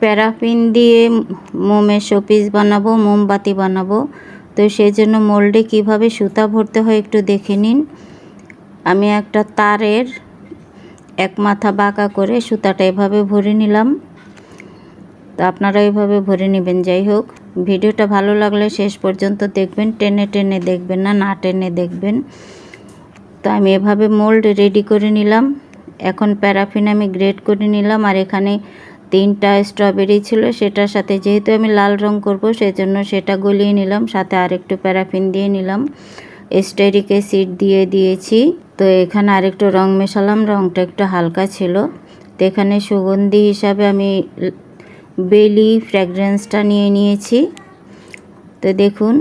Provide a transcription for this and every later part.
Paraffin দিয়ে মোমের showpiece বানাবো, মোমবাতি বানাবো। তো সেই জন্য মোল্ডে কীভাবে সুতা ভরতে হয় একটু দেখে নিন। আমি একটা তারের এক মাথা বাঁকা করে সুতাটা এভাবে ভরে নিলাম। তো আপনারা এভাবে ভরে নেবেন, যাই হোক। ভিডিওটা ভালো লাগলে শেষ পর্যন্ত দেখবেন, টেনে টেনে দেখবেন না না টেনে দেখবেন। তো আমি এভাবে মোল্ড রেডি করে নিলাম। এখন প্যারাফিন আমি গ্রেড করে নিলাম আর এখানে তিনটা স্ট্রবেরি ছিল, সেটার সাথে যেহেতু আমি লাল রং করব, সেজন্য সেটা গলিয়ে নিলাম, সাথে আরেকটু প্যারাফিন দিয়ে নিলাম। স্টেরিকে সিড দিয়ে দিয়েছি, তো এখানে আরেকটু রং মেশালাম, রংটা একটু হালকা ছিল। তো এখানে সুগন্ধি হিসাবে আমি বেলি ফ্র্যাগরেন্সটা নিয়ে নিয়েছি। তো দেখুন,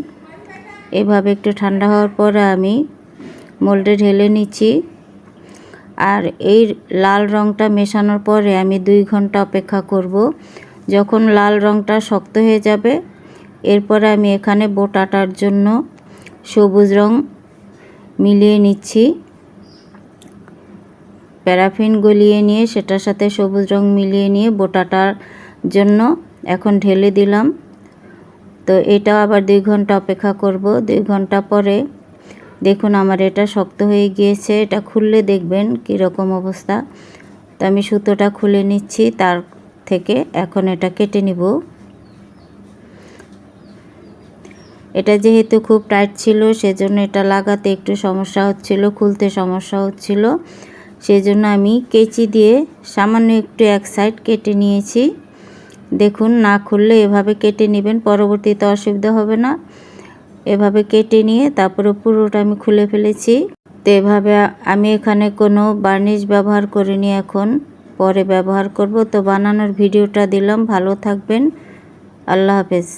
এভাবে একটু ঠান্ডা হওয়ার পর আমি মোল্ডে ঢেলে নিচ্ছি। আর এই লাল রঙটা মেশানোর পরে আমি দুই ঘণ্টা অপেক্ষা করব। যখন লাল রঙটা শক্ত হয়ে যাবে, এরপরে আমি এখানে বোটাটার জন্য সবুজ রং মিলিয়ে নিচ্ছি। প্যারাফিন গলিয়ে নিয়ে সেটার সাথে সবুজ রং মিলিয়ে নিয়ে বোটাটার জন্য এখন ঢেলে দিলাম। তো এটা আবার দুই ঘণ্টা অপেক্ষা করব। দুই ঘণ্টা পরে দেখুন, আমার এটা শক্ত হয়ে গিয়েছে, এটা খুললে দেখবেন কীরকম অবস্থা। তো আমি সুতোটা খুলে নিচ্ছি, তার থেকে এখন এটা কেটে নিব। এটা যেহেতু খুব টাইট ছিল, সেজন্য এটা লাগাতে একটু সমস্যা হচ্ছিল, খুলতে সমস্যা হচ্ছিল। সেজন্য আমি কেচি দিয়ে সামান্য একটু এক সাইড কেটে নিয়েছি। দেখুন, না খুললে এভাবে কেটে নেবেন, পরবর্তীতে অসুবিধা হবে না। এভাবে কেটে নিয়ে তারপরে পুরোটা আমি খুলে ফেলেছি। তো এভাবে আমি এখানে কোনো বার্নিশ ব্যবহার করিনি এখন। পরে ব্যবহার করব। তো বানানোর ভিডিওটা দিলাম। ভালো থাকবেন। আল্লাহ হাফেজ।